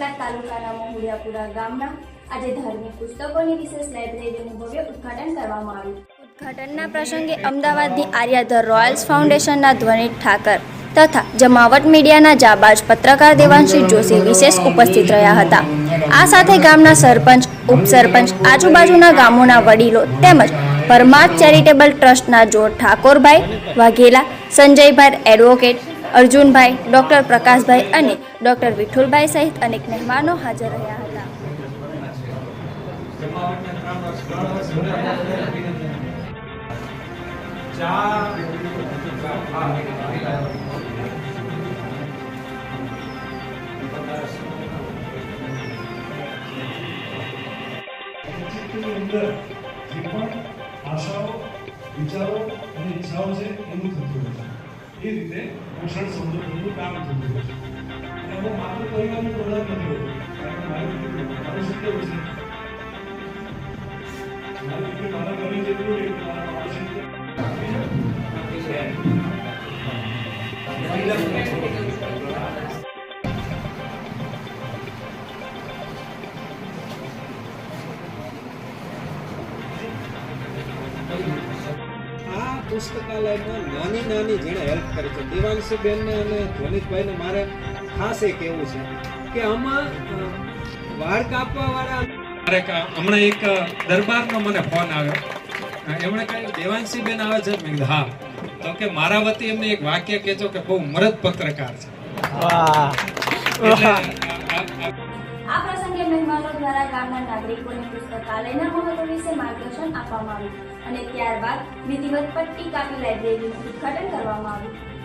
ગામના આજે ધાર્મિક પુસ્તકોની વિશેષ લાઇબ્રેરીનું ભવ્ય ઉદ્ઘાટન કરવામાં આવ્યું. ઉદ્ઘાટનના પ્રસંગે અમદાવાદની આર્યાધર રોયલ્સ ફાઉન્ડેશનના ધ્વનિત ઠાકર તથા જમાવટ મીડિયાના જાબાજ પત્રકાર દેવાંશી જોશી વિશેષ ઉપસ્થિત રહ્યા હતા. આ સાથે ગામના સરપંચ, ઉપસરપંચ, આજુબાજુના ગામોના વડીલો તેમજ પરમાર્થ ચેરિટેબલ ટ્રસ્ટના જોડ ઠાકોરભાઈ વાઘેલા, સંજયભાઈ એડવોકેટ અર્જુનભાઈ, ડૉક્ટર પ્રકાશભાઈ અને ડૉક્ટર વિઠ્ઠુલભાઈ સહિત અનેક મહેમાનો હાજર રહ્યા હતા. આશાઓ, વિચારો અને ઈચ્છાઓ છે, એનું થતું છે. એ રીતે પોષણ સમૃદ્ધિનું કામ થતું હોય છે અને હું માત્ર પરિવારનું પ્રધાન નથી હોતું કારણ કે મારી દીકરી મારું શું કેવું છે મારી દીકરી મારા ઘરની જેટલું એટલું મારા માણસની જેટલું. આ પુસ્તકાલયમાં નાની નાની જેણે હેલ્પ કરી છે. દેવાંશીબેનને અને ધ્વનિતભાઈને મારે ખાસ એ કહેવું છે કે આમાં વાળ કાપવા વાળા મારે ક- હમણાં એક દરબારનો મને ફોન આવ્યો. એમણે કહ્યું દેવાંશીબેન આવે છે? મેં હા. તો કે મારા વતી એમને એક વાક્ય કહેજો કે બહુ મરદ પત્રકાર છે. પ્રસંગે મહેમાનો દ્વારા ગામના નાગરિકોને પુસ્તકાલયના મહત્વ વિશે માર્ગદર્શન આપવામાં આવ્યું અને ત્યારબાદ વિધિવત પટ્ટી કાપી લાઇબ્રેરીનું ઉદ્ઘાટન કરવામાં આવ્યું.